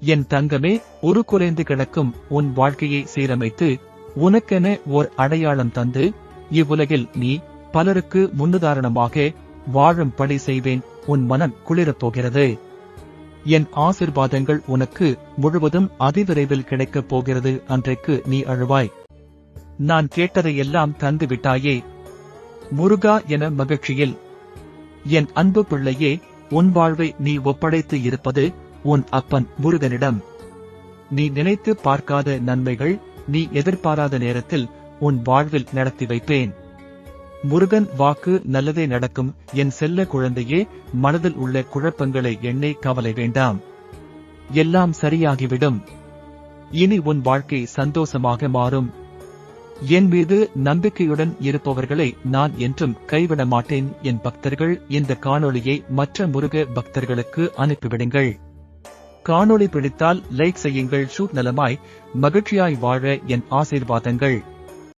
என் தங்கமே ஒரு குறைந்து கிடக்கும் உன் வாழ்க்கையை சீரமைத்து உனக்கென ஓர் அடையாளம் தந்து இவ்வுலகில் நீ பலருக்கு முன்னுதாரணமாக வாழும் பணி செய்வேன் உன் மனம் குளிரப் போகிறது. என் ஆசிர்வாதங்கள் உனக்கு முழுவதும் அதிவிரைவில் கிடைக்கப் போகிறது அன்றைக்கு நீ அழுவாய். நான் கேட்டதையெல்லாம் தந்து விட்டாயே முருகா என மகிழ்ச்சியில். என் அன்பு பிள்ளையே உன் வாழ்வை நீ ஒப்படைத்து இருப்பது உன் அப்பன் முருகனிடம் நீ நினைத்து பார்க்காத நன்மைகள் நீ எதிர்பாராத நேரத்தில் உன் வாழ்வில் நடத்தி வைப்பேன். முருகன் வாக்கு நல்லதே நடக்கும். என் செல்ல குழந்தையே மனதில் உள்ள குழப்பங்களை எண்ணே கவலை வேண்டாம். எல்லாம் சரியாகிவிடும். இனி உன் வாழ்க்கை சந்தோஷமாக மாறும். என் மீது நம்பிக்கையுடன் இருப்பவர்களை நான் என்றும் கைவிட மாட்டேன் என் பக்தர்கள் இந்த காணொளியை மற்ற முருக பக்தர்களுக்கு அனுப்பிவிடுங்கள். காணொளி பிடித்தால் லைக் செய்யுங்கள். ஷூட் நலமாய் மகிழ்ச்சியாய் வாழ என் ஆசீர்வாதங்கள்.